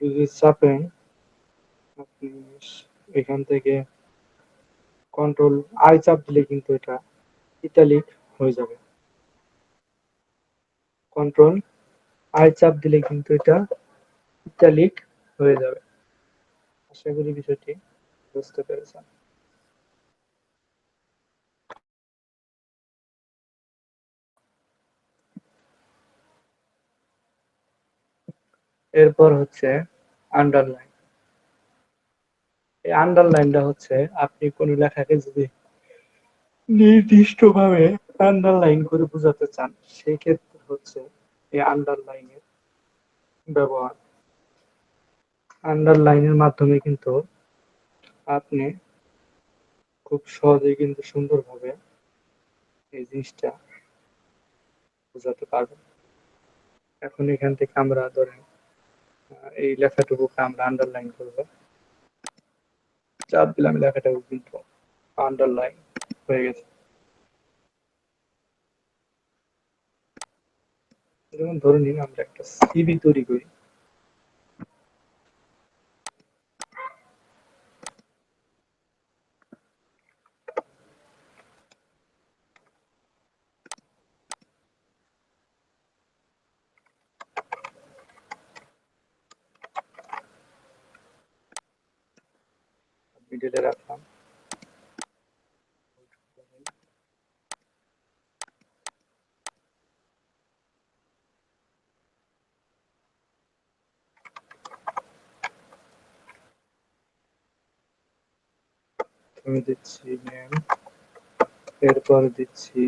আপনি যদি চাপেন আপনি এখান থেকে কন্ট্রোল আই চাপ দিলে কিন্তু এটা ইতালিক হয়ে যাবে। কন্ট্রোল আই চাপ দিলে কিন্তু এটা ইতালিক হয়ে যাবে। আশা করি বিষয়টি বুঝতে পেরেছেন। এরপর হচ্ছে আন্ডারলাইন এই আন্ডারলাইনটা হচ্ছে আপনি কোন লেখাকে যদি নির্দিষ্টভাবে আন্ডারলাইন করে বোঝাতে চান সেই ক্ষেত্রে হচ্ছে এই আন্ডারলাইনের ব্যবহার। আন্ডারলাইনের মাধ্যমে কিন্তু আপনি খুব সহজেই কিন্তু সুন্দরভাবে এই জিনিসটা বোঝাতে পারবেন। এখন এখান থেকে আমরা ধরেন এই লেখাটুকুকে আমরা আন্ডারলাইন করব। চাপ দিলাম লেখাটুকু কিন্তু আন্ডারলাইন হয়ে গেছে। যেমন ধরে নিন, আমরা একটা সিবি তৈরি করি। মিডলে রাখলাম। আমি দিচ্ছি নেম এরপর দিচ্ছি